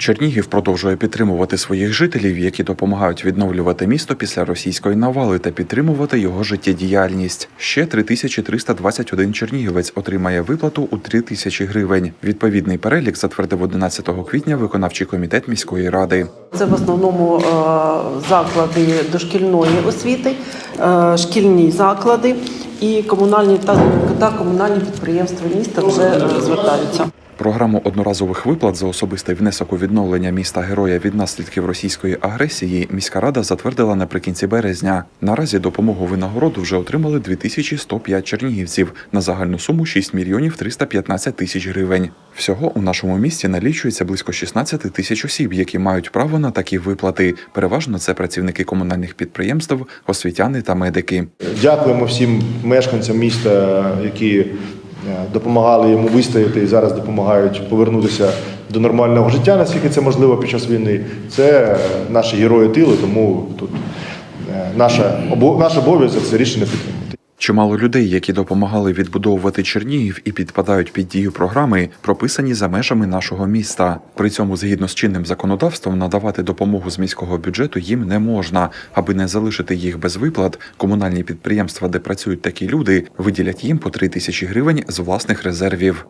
Чернігів продовжує підтримувати своїх жителів, які допомагають відновлювати місто після російської навали та підтримувати його життєдіяльність. Ще 3321 чернігівець отримає виплату у 3 тисячі гривень. Відповідний перелік затвердив 11 квітня виконавчий комітет міської ради. Це в основному е, заклади дошкільної освіти, е, шкільні заклади і комунальні та, та комунальні підприємства міста вже е, звертаються. Програму одноразових виплат за особистий внесок у відновлення міста героя від наслідків російської агресії міська рада затвердила наприкінці березня. Наразі допомогу винагороду вже отримали 2105 чернігівців на загальну суму 6 мільйонів 315 тисяч гривень. Всього у нашому місті налічується близько 16 тисяч осіб, які мають право на такі виплати. Переважно це працівники комунальних підприємств, освітяни та медики. Дякуємо всім мешканцям міста, які допомагали йому вистояти і зараз допомагають повернутися до нормального життя, наскільки це можливо під час війни. Це е, наші герої тилу, тому тут е, наш обов'язок це рішення підтримати. Чимало людей, які допомагали відбудовувати Чернігів і підпадають під дію програми, прописані за межами нашого міста. При цьому, згідно з чинним законодавством, надавати допомогу з міського бюджету їм не можна. Аби не залишити їх без виплат, комунальні підприємства, де працюють такі люди, виділять їм по 3 тисячі гривень з власних резервів.